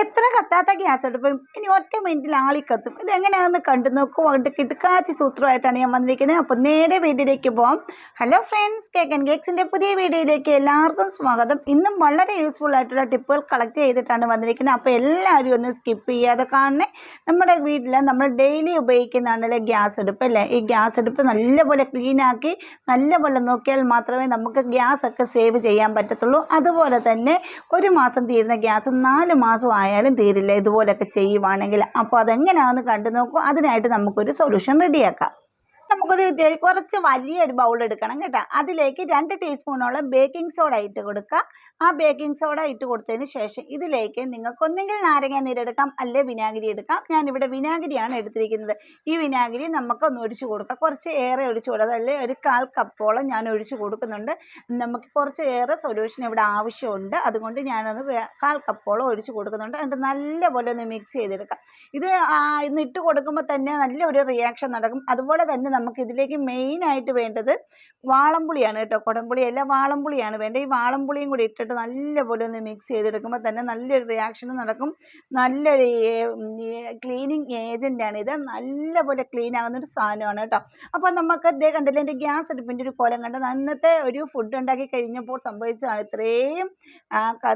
എത്ര കത്താത്ത ഗ്യാസ് എടുപ്പും? ഇനി ഒറ്റ മിനിറ്റിൽ ആളി കത്തും. ഇത് എങ്ങനെയാണെന്ന് കണ്ടു നോക്കും. അങ്ങോട്ട് കിടക്കാച്ചി സൂത്രമായിട്ടാണ് ഞാൻ വന്നിരിക്കുന്നത്. അപ്പോൾ നേരെ വീഡിയോയിലേക്ക് പോകാം ഹലോ ഫ്രണ്ട്സ് കേക്ക് ആൻഡ് കേക്സിന്റെ പുതിയ വീഡിയോയിലേക്ക് എല്ലാവർക്കും സ്വാഗതം. ഇന്നും വളരെ യൂസ്ഫുൾ ആയിട്ടുള്ള ടിപ്പുകൾ കളക്ട് ചെയ്തിട്ടാണ് വന്നിരിക്കുന്നത്. അപ്പോൾ എല്ലാവരും ഒന്ന് സ്കിപ്പ് ചെയ്യാതെ കാണണേ. നമ്മുടെ വീട്ടിൽ നമ്മൾ ഡെയിലി ഉപയോഗിക്കുന്നതാണല്ലേ ഗ്യാസ് അടുപ്പ് അല്ലേ? ഈ ഗ്യാസ് അടുപ്പ് നല്ലപോലെ ക്ലീൻ ആക്കി നല്ലപോലെ നോക്കിയാൽ മാത്രമേ നമുക്ക് ഗ്യാസ് ഒക്കെ സേവ് ചെയ്യാൻ പറ്റത്തുള്ളൂ. അതുപോലെ തന്നെ ഒരു മാസം തീരുന്ന ഗ്യാസ് നാല് മാസം ആയാലും തീരില്ല ഇതുപോലൊക്കെ ചെയ്യുവാണെങ്കിൽ അപ്പോൾ അതെങ്ങനെയാണെന്ന് കണ്ടു നോക്കും. അതിനായിട്ട് നമുക്കൊരു സൊല്യൂഷൻ റെഡിയാക്കാം. നമുക്കൊരു കുറച്ച് വലിയൊരു ബൗൾ എടുക്കണം കേട്ടോ. അതിലേക്ക് രണ്ട് ടീസ്പൂണോളം ബേക്കിംഗ് സോഡ ഇട്ട് കൊടുക്കുക ആ ബേക്കിംഗ് സോഡ ഇട്ട് കൊടുത്തതിന് ശേഷം ഇതിലേക്ക് നിങ്ങൾക്ക് ഒന്നെങ്കിൽ നാരങ്ങ നീരെടുക്കാം അല്ലെ വിനാഗിരി എടുക്കാം. ഞാനിവിടെ വിനാഗിരിയാണ് എടുത്തിരിക്കുന്നത്. ഈ വിനാഗിരി നമുക്ക് ഒന്ന് ഒഴിച്ചു കൊടുക്കാം. കുറച്ച് ഏറെ ഒഴിച്ചു കൊടുക്കുക അല്ലെ ഒരു കാൽ കപ്പോളം ഞാൻ ഒഴിച്ചു കൊടുക്കുന്നുണ്ട്. നമുക്ക് കുറച്ച് ഏറെ സൊല്യൂഷൻ ഇവിടെ ആവശ്യമുണ്ട്. അതുകൊണ്ട് ഞാനത് വേ- കാൽ കപ്പോളം ഒഴിച്ചു കൊടുക്കുന്നുണ്ട്. എന്നിട്ട് നല്ലപോലെ ഒന്ന് മിക്സ് ചെയ്തെടുക്കാം. ഇത് ഇന്ന് ഇട്ട് കൊടുക്കുമ്പോൾ തന്നെ നല്ല ഒരു റിയാക്ഷൻ നടക്കും. അതുപോലെ തന്നെ നമുക്ക് ഇതിലേക്ക് മെയിനായിട്ട് വേണ്ടത് വാളംപുളിയാണ് കേട്ടോ കൊടംപുളി. അല്ല വാളംപുളിയാണ്. വേണ്ടത് ഈ വാളംപുളിയും കൂടി ഇട്ടിട്ട് നല്ലപോലെ ഒന്ന് മിക്സ് ചെയ്തെടുക്കുമ്പോൾ തന്നെ നല്ലൊരു റിയാക്ഷൻ നടക്കും. നല്ലൊരു ക്ലീനിങ് ഏജന്റാണ് ഇത് നല്ലപോലെ ക്ലീൻ ആകുന്ന ഒരു സാധനമാണ് കേട്ടോ. അപ്പോൾ നമുക്ക് ഇതേ കണ്ടില്ല എന്റെ ഗ്യാസ് അടുപ്പിന്റെ ഒരു കോലം കണ്ടത് അന്നത്തെ ഒരു ഫുഡ് ഉണ്ടാക്കി കഴിഞ്ഞപ്പോൾ സംഭവിച്ചതാണ്. ഇത്രയും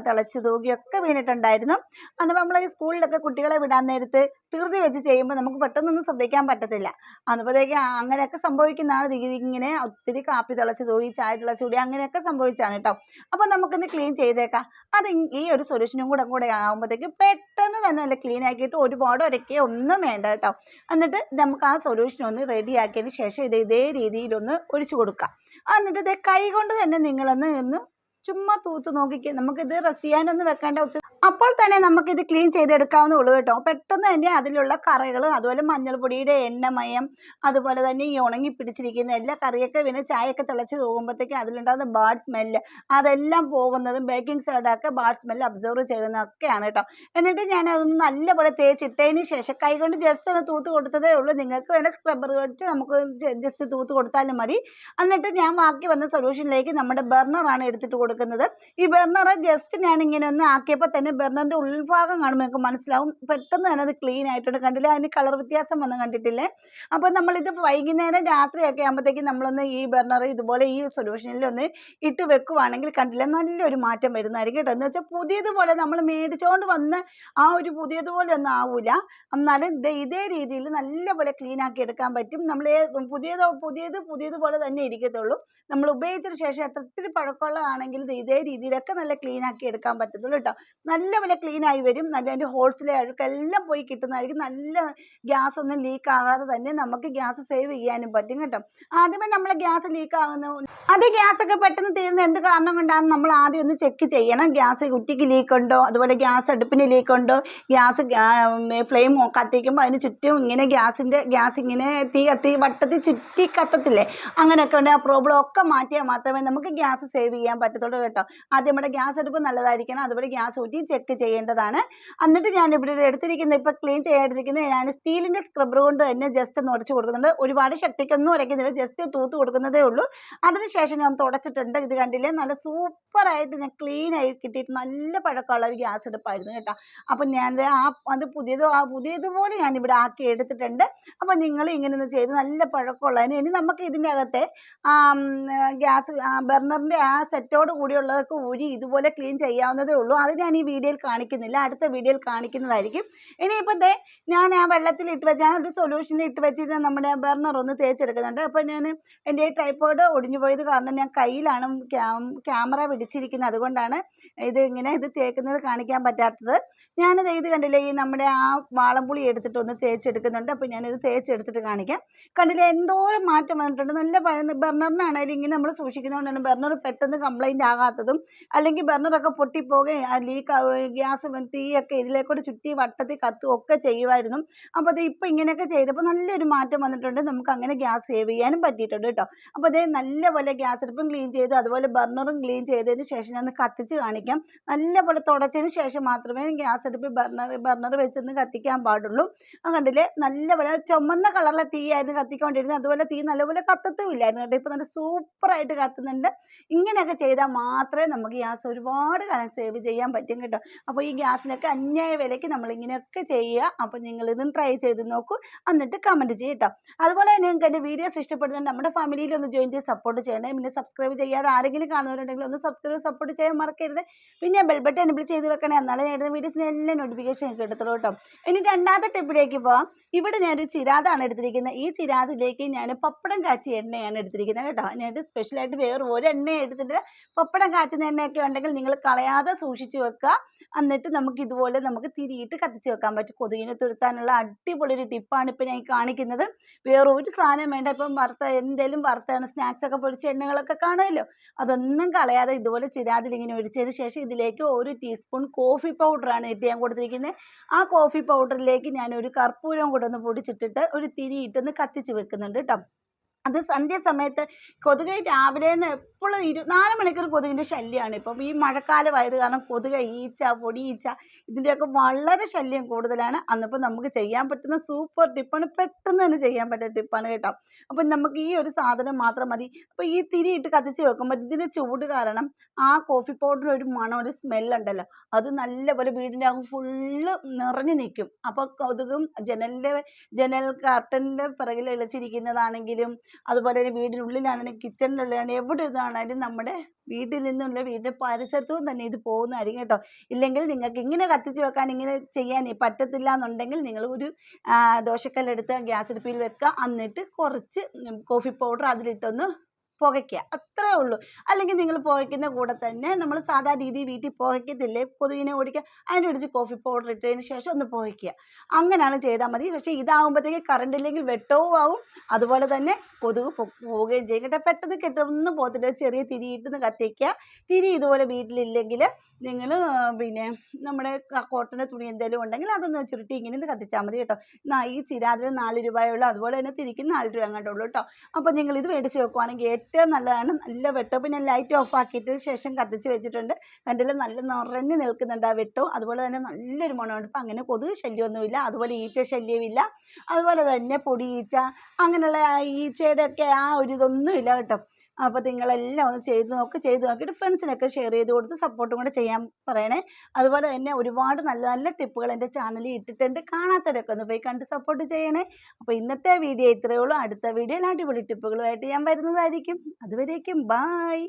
തിളച്ച് തൂകിയൊക്കെ വീണിട്ടുണ്ടായിരുന്നു. അന്ന് നമ്മൾ ഈ സ്കൂളിലൊക്കെ കുട്ടികളെ വിടാൻ നേരത്ത് തീർത്തി വെച്ച് ചെയ്യുമ്പോൾ നമുക്ക് പെട്ടെന്നൊന്നും ശ്രദ്ധിക്കാൻ പറ്റത്തില്ല. അതുപോലേക്ക് അങ്ങനെയൊക്കെ സംഭവിക്കുന്നതാണ് ഇത് ഇങ്ങനെ ഒത്തിരി കാപ്പി തിളച്ച് തൂകി ചായ തിളച്ച് കൂടി അങ്ങനെയൊക്കെ സംഭവിച്ചാണ് കേട്ടോ. അപ്പോൾ നമുക്കിന്ന് ക്ലീൻ ചെയ്തേക്കാം. അത് ഈ ഒരു സൊല്യൂഷനും കൂടെ കൂടെ ആകുമ്പോഴത്തേക്ക് പെട്ടെന്ന് തന്നെ നല്ല ക്ലീൻ ആക്കിയിട്ട് ഒരുപാട് ഒരക്കെ ഒന്നും വേണ്ട കേട്ടോ. എന്നിട്ട് നമുക്ക് ആ സൊല്യൂഷൻ ഒന്ന് റെഡി ആക്കിയതിന് ശേഷം ഇത് ഇതേ രീതിയിലൊന്ന് ഒഴിച്ചു കൊടുക്കാം. എന്നിട്ട് ഇത് കൈ കൊണ്ട് തന്നെ നിങ്ങളൊന്ന് ഒന്ന് ചുമ്മാ തൂത്ത് നോക്കിക്കുക നമുക്കിത് റെസ്റ്റ് ചെയ്യാനൊന്നും വെക്കേണ്ട ഒത്തിരി അപ്പോൾ തന്നെ നമുക്ക് ഇത് ക്ലീൻ ചെയ്തെടുക്കാവുന്ന ഉള്ളൂ കേട്ടോ. പെട്ടെന്ന് തന്നെ അതിലുള്ള കറികൾ അതുപോലെ മഞ്ഞൾപ്പൊടിയുടെ എണ്ണമയം അതുപോലെ തന്നെ ഈ ഉണങ്ങി പിടിച്ചിരിക്കുന്ന എല്ലാ കറിയൊക്കെ പിന്നെ ചായയൊക്കെ തിളച്ച് പോകുമ്പോഴത്തേക്കും അതിലുണ്ടാകുന്ന ബാഡ് സ്മെല്ല് അതെല്ലാം പോകുന്നതും ബേക്കിംഗ് സോഡയൊക്കെ ബാഡ് സ്മെല്ല് അബ്സർവ് ചെയ്യുന്നതൊക്കെയാണ് കേട്ടോ. എന്നിട്ട് ഞാൻ അതൊന്ന് നല്ലപോലെ തേച്ചിട്ടതിന് ശേഷം കൈകൊണ്ട് ജസ്റ്റ് ഒന്ന് തൂത്ത് കൊടുത്തതേ ഉള്ളൂ. നിങ്ങൾക്ക് വേണ്ട സ്ക്രബർ വെച്ച് നമുക്ക് ജസ്റ്റ് തൂത്ത് കൊടുത്താലും മതി. എന്നിട്ട് ഞാൻ ബാക്കി വന്ന സൊല്യൂഷനിലേക്ക് നമ്മുടെ ബർണറാണ് എടുത്തിട്ട് കൊടുക്കുന്നത്. ഈ ബർണർ ജസ്റ്റ് ഞാൻ ഇങ്ങനെ ഒന്ന് ആക്കിയപ്പോൾ തന്നെ ബർണറിന്റെ ഉൾഭാഗം കാണുമ്പോൾ നിങ്ങൾക്ക് മനസ്സിലാവും. പെട്ടെന്ന് തന്നെ അത് ക്ലീൻ ആയിട്ടുണ്ട്. കണ്ടില്ല? അതിന് കളർ വ്യത്യാസം വന്ന് കണ്ടിട്ടില്ലേ? അപ്പോൾ നമ്മളിത് വൈകുന്നേരം രാത്രിയൊക്കെ ആകുമ്പോഴത്തേക്കും നമ്മളൊന്ന് ഈ ബെർണർ ഇതുപോലെ ഈ സൊല്യൂഷനിൽ ഒന്ന് ഇട്ട് വെക്കുവാണെങ്കിൽ കണ്ടില്ല? നല്ലൊരു മാറ്റം വരുന്നതായിരിക്കും കേട്ടോ. എന്ന് വെച്ചാൽ പുതിയതുപോലെ നമ്മൾ മേടിച്ചുകൊണ്ട് വന്ന് ആ ഒരു പുതിയതുപോലെ ഒന്നും ആവില്ല എന്നാലും ഇത് രീതിയിൽ നല്ലപോലെ ക്ലീൻ ആക്കി എടുക്കാൻ പറ്റും. നമ്മൾ പുതിയതോ പുതിയത് പുതിയതുപോലെ തന്നെ ഇരിക്കത്തുള്ളൂ. നമ്മൾ ഉപയോഗിച്ചതിന് ശേഷം എത്ര പഴക്കമുള്ളതാണെങ്കിലും ഇതേ രീതിയിലൊക്കെ നല്ല ക്ലീൻ ആക്കി എടുക്കാൻ പറ്റത്തുള്ളൂ കേട്ടോ. നല്ലപോലെ ക്ലീൻ ആയി വരും. നല്ല അതിന്റെ ഹോൾസിലെ അഴുക്കെല്ലാം പോയി കിട്ടുന്നതായിരിക്കും. നല്ല ഗ്യാസ് ഒന്നും ലീക്ക് ആകാതെ തന്നെ നമുക്ക് ഗ്യാസ് സേവ് ചെയ്യാനും പറ്റും കേട്ടോ. ആദ്യമേ നമ്മൾ ഗ്യാസ് ലീക്ക് ആകുന്ന അത് ഗ്യാസ് ഒക്കെ പെട്ടെന്ന് തീരുന്ന എന്ത് കാരണം കൊണ്ടാണ് നമ്മൾ ആദ്യം ഒന്ന് ചെക്ക് ചെയ്യണം. ഗ്യാസ് കുട്ടിക്ക് ലീക്ക് ഉണ്ടോ? അതുപോലെ ഗ്യാസ് അടുപ്പിന് ലീക്ക് ഉണ്ടോ? ഗ്യാസ് ഫ്ലെയിം കത്തിക്കുമ്പോൾ അതിന് ചുറ്റും ഇങ്ങനെ ഗ്യാസിന്റെ ഗ്യാസ് ഇങ്ങനെ തീ കത്തി വട്ടത്തിൽ ചുറ്റി കത്തത്തില്ലേ? അങ്ങനെയൊക്കെ ഉണ്ട്. ആ പ്രോബ്ലം ഒക്കെ മാറ്റിയാൽ മാത്രമേ നമുക്ക് ഗ്യാസ് സേവ് ചെയ്യാൻ പറ്റത്തുള്ളൂ കേട്ടോ. ആദ്യം നമ്മുടെ ഗ്യാസ് അടുപ്പ് നല്ലതായിരിക്കണം. അതുപോലെ ഗ്യാസ് ഊറ്റി ചെക്ക് ചെയ്യേണ്ടതാണ്. എന്നിട്ട് ഞാൻ ഇവിടെ എടുത്തിരിക്കുന്നത് ഇപ്പോൾ ക്ലീൻ ചെയ്യാതിരിക്കുന്നത് ഞാൻ സ്റ്റീലിന്റെ സ്ക്രബ്ബർ കൊണ്ട് തന്നെ ജസ്റ്റ് ഒന്ന് ഉടച്ച് കൊടുക്കുന്നുണ്ട്. ഒരുപാട് ശക്തിക്കൊന്നും ഉരയ്ക്കുന്നില്ല ജസ്റ്റ് തൂത്ത് കൊടുക്കുന്നതേ ഉള്ളൂ. അതിനുശേഷം ഞാൻ തുടച്ചിട്ടുണ്ട്. ഇത് കണ്ടില്ലേ? നല്ല സൂപ്പറായിട്ട് ഞാൻ ക്ലീൻ ആയി കിട്ടിയിട്ട് നല്ല പഴക്കമുള്ള ഒരു ഗ്യാസ് എടുപ്പായിരുന്നു കേട്ടോ. അപ്പം ഞാൻ ആ അത് പുതിയതോ ആ പുതിയതുപോലെ ഇവിടെ ആക്കി എടുത്തിട്ടുണ്ട്. അപ്പം നിങ്ങൾ ഇങ്ങനെ ഒന്ന് ചെയ്ത് നല്ല പഴക്കമുള്ളതിന് ഇനി നമുക്ക് ഇതിന്റെ അകത്തെ ഗ്യാസ് ബർണറിന്റെ ആ സെറ്റോട് കൂടിയുള്ളതൊക്കെ ഊരി ഇതുപോലെ ക്ലീൻ ചെയ്യാവുന്നതേ ഉള്ളൂ. അത് ഞാൻ ഈ വീഡിയോയിൽ കാണിക്കുന്നില്ല. അടുത്ത വീഡിയോയിൽ കാണിക്കുന്നതായിരിക്കും. ഇനിയിപ്പോൾ ദേ ഞാൻ ആ വെള്ളത്തിൽ ഇട്ട് വെച്ചാൽ ഒരു സൊല്യൂഷനിൽ ഇട്ട് വെച്ചിട്ട് നമ്മുടെ ബർണർ ഒന്ന് തേച്ചെടുക്കുന്നുണ്ട്. അപ്പോൾ ഞാൻ എന്റെ ട്രൈപ്പോഡ് ഒടിഞ്ഞു പോയത് കാരണം ഞാൻ കയ്യിലാണ് ക്യാമറ പിടിച്ചിരിക്കുന്നത്. അതുകൊണ്ടാണ് ഇത് ഇങ്ങനെ ഇത് തേക്കുന്നത് കാണിക്കാൻ പറ്റാത്തത്. ഞാനത് ഇത് കണ്ടില്ലേ ഈ നമ്മുടെ ആ വാളംപുളി എടുത്തിട്ട് ഒന്ന് തേച്ചെടുക്കുന്നുണ്ട്. അപ്പോൾ ഞാനിത് തേച്ചെടുത്തിട്ട് കാണിക്കാം. കണ്ടില്ലേ എന്തോരം മാറ്റം വന്നിട്ടുണ്ട്. നല്ല ബർണറിനാണെങ്കിലും ഇങ്ങനെ നമ്മൾ സൂക്ഷിക്കുന്നതുകൊണ്ടാണ് ബർണർ പെട്ടെന്ന് കംപ്ലൈന്റ് ആകാത്തതും അല്ലെങ്കിൽ ബർണറൊക്കെ പൊട്ടിപ്പോകുകയും ലീക്ക് ഗ്യാസ് തീയൊക്കെ ഇതിലേക്കൂടെ ചുറ്റി വട്ടത്തിൽ കത്തും ഒക്കെ ചെയ്യുമായിരുന്നു അപ്പോൾ അത് ഇപ്പോൾ ഇങ്ങനെയൊക്കെ ചെയ്തപ്പോൾ നല്ലൊരു മാറ്റം വന്നിട്ടുണ്ട്. നമുക്ക് അങ്ങനെ ഗ്യാസ് സേവ് ചെയ്യാനും പറ്റിയിട്ടുണ്ട് കേട്ടോ. അപ്പോൾ അതേ നല്ലപോലെ ഗ്യാസ് അടുപ്പും ക്ലീൻ ചെയ്ത് അതുപോലെ ബർണറും ക്ലീൻ ചെയ്തതിന് ശേഷം ഞാൻ കത്തിച്ച് കാണിക്കാം. നല്ലപോലെ തുടച്ചതിന് ശേഷം മാത്രമേ ഗ്യാസ് അടുപ്പ് ബർണർ ബർണർ വെച്ചൊന്ന് കത്തിക്കാൻ പാടുള്ളൂ. ആ കണ്ടില്ലേ? നല്ലപോലെ ചുമന്ന കളറിലെ തീയായിരുന്നു കത്തിക്കൊണ്ടിരുന്നത്. അതുപോലെ തീ നല്ലപോലെ കത്തത്തുമില്ലായിരുന്നു കേട്ടോ. ഇപ്പോൾ നല്ല സൂപ്പറായിട്ട് കത്തുന്നുണ്ട്. ഇങ്ങനെയൊക്കെ ചെയ്താൽ മാത്രമേ നമുക്ക് ഗ്യാസ് ഒരുപാട് കാലം സേവ് ചെയ്യാൻ പറ്റും കേട്ടോ. കേട്ടോ. അപ്പോൾ ഈ ഗ്യാസിനൊക്കെ അന്യായ വിലയ്ക്ക് നമ്മളിങ്ങനെയൊക്കെ ചെയ്യുക. അപ്പോൾ നിങ്ങളിതും ട്രൈ ചെയ്ത് നോക്കൂ. എന്നിട്ട് കമന്റ് ചെയ്യും കേട്ടോ. അതുപോലെ തന്നെ നിങ്ങൾക്ക് എന്റെ വീഡിയോസ് ഇഷ്ടപ്പെടുന്നുണ്ട് നമ്മുടെ ഫാമിലിയിൽ ഒന്ന് ജോയിൻ ചെയ്ത് സപ്പോർട്ട് ചെയ്യണേ. പിന്നെ സബ്സ്ക്രൈബ് ചെയ്യാതെ ആരെങ്കിലും കാണുന്നവരുണ്ടെങ്കിൽ ഒന്ന് സബ്സ്ക്രൈബ് സപ്പോർട്ട് ചെയ്യാൻ മറക്കരുത്. പിന്നെ ബെൽ ബട്ടൺ എനബിൾ ചെയ്ത് വെക്കണേ. എന്നാലേ ഞാൻ വീഡിയോസിന് എല്ലാം നോട്ടിഫിക്കേഷൻ കിട്ടത്തുള്ളൂ കേട്ടോ. ഇനി രണ്ടാമത്തെ ടിപ്പിലേക്ക് പോവാം. ഇവിടെ ഞാനൊരു ചിരാതാണ് എടുത്തിരിക്കുന്നത്. ഈ ചിരാതിലേക്ക് ഞാൻ പപ്പടം കാച്ചി എണ്ണയാണ് എടുത്തിരിക്കുന്നത് കേട്ടോ. ഞാൻ സ്പെഷ്യലായിട്ട് വേറെ ഒരു എണ്ണ എടുത്തിട്ട് പപ്പടം കാച്ചുന്ന എണ്ണയൊക്കെ ഉണ്ടെങ്കിൽ നിങ്ങൾ കളയാതെ സൂക്ഷിച്ചു വെക്കുക. എന്നിട്ട് നമുക്ക് ഇതുപോലെ നമുക്ക് തിരിയിട്ട് കത്തിച്ച് വെക്കാൻ പറ്റും. കൊതുകിനെ തുരുത്താനുള്ള അടിപൊളി ഒരു ടിപ്പാണ് ഇപ്പോൾ ഞാൻ കാണിക്കുന്നത്. വേറെ ഒരു സാധനം വേണ്ട. ഇപ്പം വറുത്ത എന്തെങ്കിലും വറുത്താണ് സ്നാക്സ് ഒക്കെ പൊടിച്ച എണ്ണകളൊക്കെ കാണുമല്ലോ. അതൊന്നും കളയാതെ ഇതുപോലെ ചിരാതിൽ ഇങ്ങനെ ഒഴിച്ചതിന് ശേഷം ഇതിലേക്ക് ഒരു ടീസ്പൂൺ കോഫി പൗഡറാണ് ഇട്ട് ഞാൻ കൊടുത്തിരിക്കുന്നത് ആ കോഫി പൗഡറിലേക്ക് ഞാൻ ഒരു കർപ്പൂരം കൂടെ ഒന്ന് പൊടിച്ചിട്ടിട്ട് ഒരു തിരിയിട്ടൊന്ന് കത്തിച്ച് വെക്കുന്നുണ്ട് കേട്ടോ അത് സന്ധ്യസമയത്ത് കൊതുക് രാവിലെ നിന്ന് എപ്പോഴും ഇരുപത്തിനാല് മണിക്കൂർ കൊതുകിന്റെ ശല്യമാണ്. ഇപ്പം ഈ മഴക്കാലമായത് കാരണം കൊതുക് ഈച്ച പൊടി ഈച്ച ഇതിന്റെയൊക്കെ വളരെ ശല്യം കൂടുതലാണ്. അന്നിപ്പോൾ നമുക്ക് ചെയ്യാൻ പറ്റുന്ന സൂപ്പർ ടിപ്പാണ് പെട്ടെന്ന് തന്നെ ചെയ്യാൻ പറ്റുന്ന ടിപ്പാണ് കേട്ടോ. അപ്പം നമുക്ക് ഈ ഒരു സാധനം മാത്രം മതി. അപ്പോൾ ഈ തിരി ഇട്ട് കത്തിച്ച് വെക്കുമ്പോൾ ഇതിന്റെ ചൂട് കാരണം ആ കോഫി പൗഡർ ഒരു മണം ഒരു സ്മെല്ലുണ്ടല്ലോ അത് നല്ലപോലെ വീടിന്റെ അകം ഫുള്ള് നിറഞ്ഞു നിൽക്കും. അപ്പോൾ കൊതുകും ജനലിന്റെ ജനൽ കർട്ടന്റെ പിറകിൽ ഇളച്ചിരിക്കുന്നതാണെങ്കിലും അതുപോലെ തന്നെ വീടിനുള്ളിലാണെങ്കിലും കിച്ചണിനുള്ളിലാണെങ്കിൽ എവിടെ ഇരുന്നാണെങ്കിലും നമ്മുടെ വീട്ടിൽ നിന്നുള്ള വീടിന്റെ പരിസരത്തും തന്നെ ഇത് പോകുന്നതായിരിക്കും കേട്ടോ. ഇല്ലെങ്കിൽ നിങ്ങൾക്ക് ഇങ്ങനെ കത്തിച്ച് വെക്കാൻ ഇങ്ങനെ ചെയ്യാൻ പറ്റത്തില്ല എന്നുണ്ടെങ്കിൽ നിങ്ങൾ ഒരു ദോശക്കല്ലെടുത്ത് ഗ്യാസ് അടുപ്പിൽ വെക്കുക. എന്നിട്ട് കുറച്ച് കോഫി പൗഡർ അതിലിട്ടൊന്ന് പുകയ്ക്കുക അത്രേ ഉള്ളൂ. അല്ലെങ്കിൽ നിങ്ങൾ പുകയ്ക്കുന്ന കൂടെ തന്നെ നമ്മൾ സാധാ രീതിയിൽ വീട്ടിൽ പുകയ്ക്കത്തില്ലേ? കൊതുകിനെ ഓടിക്കുക അതിന്റെ ഒടിച്ച് കോഫി പൗഡർ ഇട്ടതിന് ശേഷം ഒന്ന് പുകയ്ക്കുക അങ്ങനെയാണ് ചെയ്താൽ മതി. പക്ഷേ ഇതാകുമ്പോഴത്തേക്ക് കറണ്ട് ഇല്ലെങ്കിൽ വെട്ടവും ആവും അതുപോലെ തന്നെ കൊതുക് പോവുകയും ചെയ്യും. കേട്ടോ പെട്ടെന്ന് കെട്ടൊന്നും പോകത്തില്ല. ചെറിയ തിരി ഇട്ടുന്ന് കത്തിക്കുക തിരി ഇതുപോലെ വീട്ടിലില്ലെങ്കിൽ നിങ്ങൾ പിന്നെ നമ്മുടെ കോട്ടന്റെ തുണി എന്തെങ്കിലും ഉണ്ടെങ്കിൽ അതൊന്ന് ചുരുട്ടി ഇങ്ങനെ കത്തിച്ചാൽ മതി കേട്ടോ. ഈ ചിരാതിന് നാല് രൂപയുള്ളൂ അതുപോലെ തന്നെ തിരിക്ക് നാല് രൂപ അങ്ങോട്ടുള്ളൂ കേട്ടോ. അപ്പോൾ നിങ്ങൾ ഇത് മേടിച്ച് വെക്കുവാണെങ്കിൽ ഏറ്റവും നല്ലതാണ്. നല്ല വെട്ടോ. പിന്നെ ലൈറ്റ് ഓഫ് ആക്കിയിട്ട് ശേഷം കത്തിച്ച് വെച്ചിട്ടുണ്ട്. കണ്ടില്ല? നല്ല നിറഞ്ഞു നിൽക്കുന്നുണ്ട് ആ വെട്ടവും അതുപോലെ തന്നെ നല്ലൊരു മണമുണ്ട്. ഇപ്പം അങ്ങനെ കൊതുക് ശല്യമൊന്നുമില്ല. അതുപോലെ ഈച്ച ശല്യമില്ല അതുപോലെ തന്നെ പൊടി ഈച്ച അങ്ങനെയുള്ള ഈച്ചയുടെ ഒക്കെ ആ ഒരു ഇതൊന്നുമില്ല കേട്ടോ. അപ്പോൾ നിങ്ങളെല്ലാം ഒന്ന് ചെയ്ത് നോക്കുക ചെയ്ത് നോക്കിയിട്ട് ഫ്രണ്ട്സിനൊക്കെ ഷെയർ ചെയ്ത് കൊടുത്ത് സപ്പോർട്ടും കൂടെ ചെയ്യാൻ പറയണേ. അതുപോലെ തന്നെ ഒരുപാട് നല്ല നല്ല ടിപ്പുകൾ എന്റെ ചാനലിൽ ഇട്ടിട്ടുണ്ട്. കാണാത്തവരൊക്കെ ഒന്ന് പോയി കണ്ട് സപ്പോർട്ട് ചെയ്യണേ. അപ്പോൾ ഇന്നത്തെ വീഡിയോ ഇത്രയേ ഉള്ളൂ. അടുത്ത വീഡിയോയിൽ അടിപൊളി ടിപ്പുകളുമായിട്ട് ഞാൻ വരുന്നതായിരിക്കും. അതുവരേക്കും ബായ്